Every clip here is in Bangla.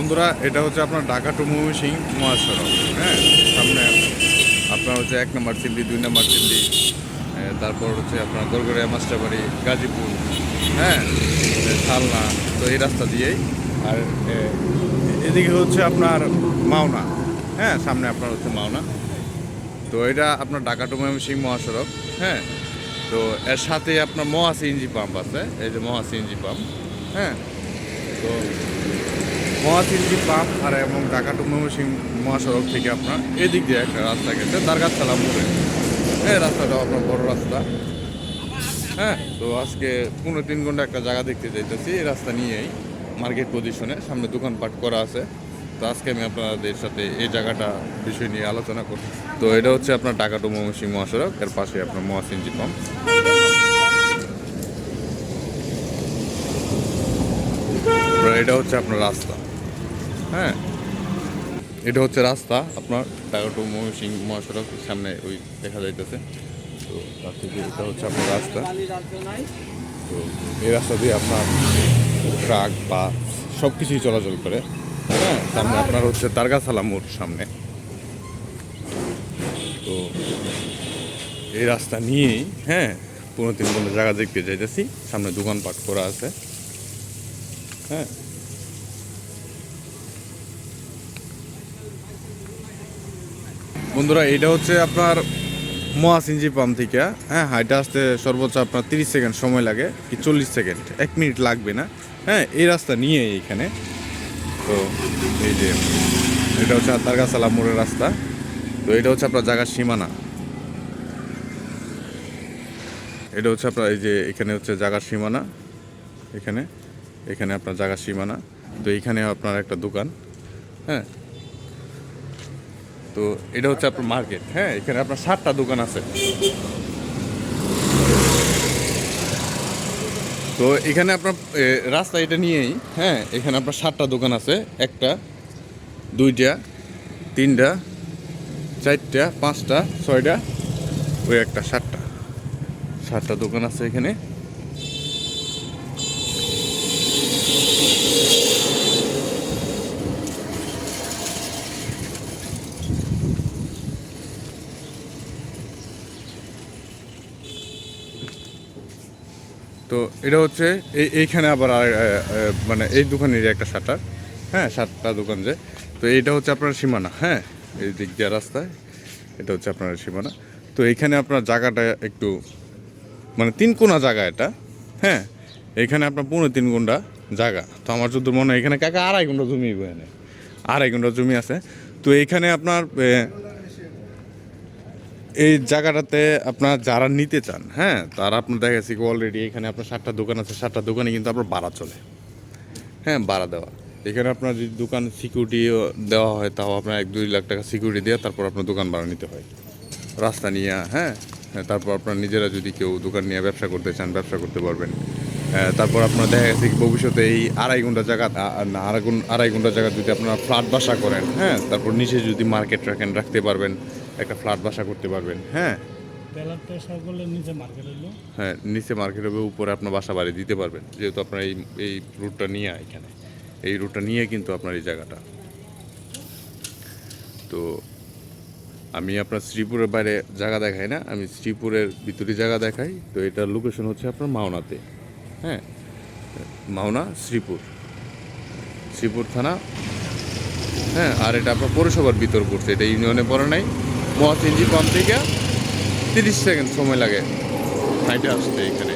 বন্ধুরা এটা হচ্ছে আপনার ঢাকা টু সিং মহাসড়ক। হ্যাঁ সামনে আপনার হচ্ছে এক নম্বর চিল্লি দুই নম্বর চিল্লি তারপর হচ্ছে আপনার গড়গড়িয়া মাস্টারবাড়ি গাজীপুর হ্যাঁ এ, শালনা তো এই রাস্তা দিয়েই। আর এদিকে হচ্ছে আপনার মাওনা হ্যাঁ সামনে আপনার হচ্ছে মাওনা। তো এটা আপনার ঢাকা টু সিং মহাসড়ক হ্যাঁ তো এর সাথে আপনার মহা সিএনজি পাম্প আছে এই যে মহা সিএনজি পাম্প হ্যাঁ তো মহাসিনজি পাম্প আর এবং ঢাকা টু ময়মনসিং মহাসড়ক থেকে আপনার এদিক দিয়ে একটা রাস্তা গেছে দারগাছালা মোড়ে। এই রাস্তাটা আপনার বড় রাস্তা। হ্যাঁ তো আজকে পনেরো তিন ঘণ্টা একটা জায়গা দেখতে যাইতেছি এই রাস্তা নিয়েই মার্কেট পজিশনে, সামনে দোকানপাট করা আছে। তো আজকে আমি আপনাদের সাথে এই জায়গাটা বিষয় নিয়ে আলোচনা করব। তো এটা হচ্ছে আপনার ঢাকা টু ময়মনসিং মহাসড়ক, এর পাশে আপনার মহাসিনজি পাম্প। এটা হচ্ছে আপনার রাস্তা। হ্যাঁ। এটা হচ্ছে রাস্তা, আপনার ঢাকা টু ময়মনসিং মহাসড়ক সামনে ওই দেখা যাইতেছে। তো তার থেকে এটা হচ্ছে আপনার রাস্তা। তো এই রাস্তা দিয়ে আপনার ট্রাক, বাস সব কিছুই চলাচল করে। হ্যাঁ সামনে আপনার হচ্ছে তারগাছালা মোড় সামনে। তো এই রাস্তা নিয়েই হ্যাঁ পনেরো তিন ঘণ্টা জায়গা দেখতে যাইতেছি। সামনে দোকানপাট করা আছে। হ্যাঁ। বন্ধুরা এটা হচ্ছে আপনার মহাসিনজি পাম্প থেকে হ্যাঁ হাইটা আসতে সর্বোচ্চ আপনার তিরিশ সেকেন্ড সময় লাগে কি চল্লিশ সেকেন্ড, এক মিনিট লাগবে না হ্যাঁ এই রাস্তা নিয়ে এইখানে। তো এই যে, এটা হচ্ছে তারগাছালা মোড়ের রাস্তা, তো এটা হচ্ছে আপনার জায়গার সীমানা। এটা হচ্ছে আপনার এই যে, এখানে হচ্ছে জায়গার সীমানা, এখানে এখানে আপনার জায়গার সীমানা, তো এইখানে আপনার একটা দোকান হ্যাঁ তো এটা হচ্ছে আপনার মার্কেট। হ্যাঁ এখানে আপনার সাতটা দোকান আছে। তো এখানে আপনার রাস্তা এটা নিয়েই হ্যাঁ এখানে আপনার সাতটা দোকান আছে। একটা, দুইটা, তিনটা, চারটা, পাঁচটা, ছয়টা, ওই একটা সাতটা। সাতটা দোকান আছে এখানে। তো এটা হচ্ছে এই, এইখানে আবার মানে এই দোকানেরই একটা শাটার। হ্যাঁ সাতটা দোকান যে। তো এইটা হচ্ছে আপনার সীমানা হ্যাঁ এই দিক দিয়ে রাস্তায়। এটা হচ্ছে আপনার সীমানা। তো এইখানে আপনার জায়গাটা একটু মানে তিন কোনা জায়গা এটা। হ্যাঁ এখানে আপনার পনেরো তিন গুন্ডা জায়গা। তো আমার যদি মনে হয়, এখানে কাকা আড়াই গুন্ডা জমি এখানে আড়াই গুন্ডা জমি আছে। তো এইখানে আপনার এই জায়গাটাতে আপনার যারা নিতে চান হ্যাঁ তারা আপনার দেখা গেছে কি অলরেডি এখানে আপনার সাতটা দোকান আছে সাতটা দোকানে কিন্তু আপনার ভাড়া চলে। হ্যাঁ ভাড়া দেওয়া। এখানে আপনার যদি দোকান সিকিউরিটি দেওয়া হয় তাও আপনার এক দুই লাখ টাকা সিকিউরিটি দিয়ে তারপর আপনার দোকান ভাড়া নিতে হয়। রাস্তা নিয়ে হ্যাঁ হ্যাঁ, তারপর আপনার নিজেরা যদি কেউ দোকান নিয়ে ব্যবসা করতে চান ব্যবসা করতে পারবেন। হ্যাঁ, তারপর আপনার দেখা কি ভবিষ্যতে এই আড়াই ঘণ্টা জায়গা আড়াই ঘণ্টা জায়গা যদি আপনারা ফ্ল্যাট বাসা করেন হ্যাঁ তারপর নিচে যদি মার্কেট রাখেন রাখতে পারবেন। একটা ফ্ল্যাট বাসা করতে পারবেন। হ্যাঁ। হ্যাঁ নিচে মার্কেট হবে উপরে আপনার বাসা বাড়ি দিতে পারবেন। যেহেতু আপনার এই এই রুটটা নিয়ে এখানে। এই রুটটা নিয়ে কিন্তু আপনার এই জায়গাটা। তো আমি আপনার শ্রীপুরের বাইরে জায়গা দেখাই না আমি শ্রীপুরের ভিতরে জায়গা দেখাই। তো এটার লোকেশন হচ্ছে আপনার মাওনাতে। হ্যাঁ মাওনা শ্রীপুর। শ্রীপুর থানা। হ্যাঁ আর এটা আপনার পৌরসভার ভিতর পড়ছে এটা ইউনিয়নে পড়ে নাই। মহাসিনজি পাম্প থেকে তিরিশ সেকেন্ড সময় লাগে হাইটে আসতে এখানে।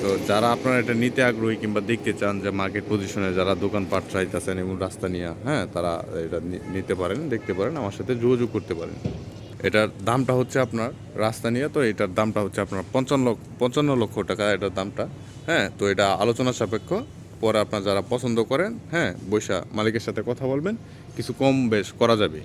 তো যারা আপনারা এটা নিতে আগ্রহী কিংবা দেখতে চান যে মার্কেট পজিশনে যারা দোকানপাট চাইতেছেন এবং রাস্তা নিয়ে হ্যাঁ তারা এটা নিতে পারেন, দেখতে পারেন, আমার সাথে যোগাযোগ করতে পারেন। এটার দামটা হচ্ছে আপনার রাস্তা নিয়ে, তো এটার দামটা হচ্ছে আপনার পঞ্চান্ন লক্ষ পঞ্চান্ন লক্ষ টাকা এটার দামটা হ্যাঁ তো এটা আলোচনা সাপেক্ষ। পরে আপনার যারা পছন্দ করেন হ্যাঁ বৈশা মালিকের সাথে কথা বলবেন, কিছু কম বেশ করা যাবে।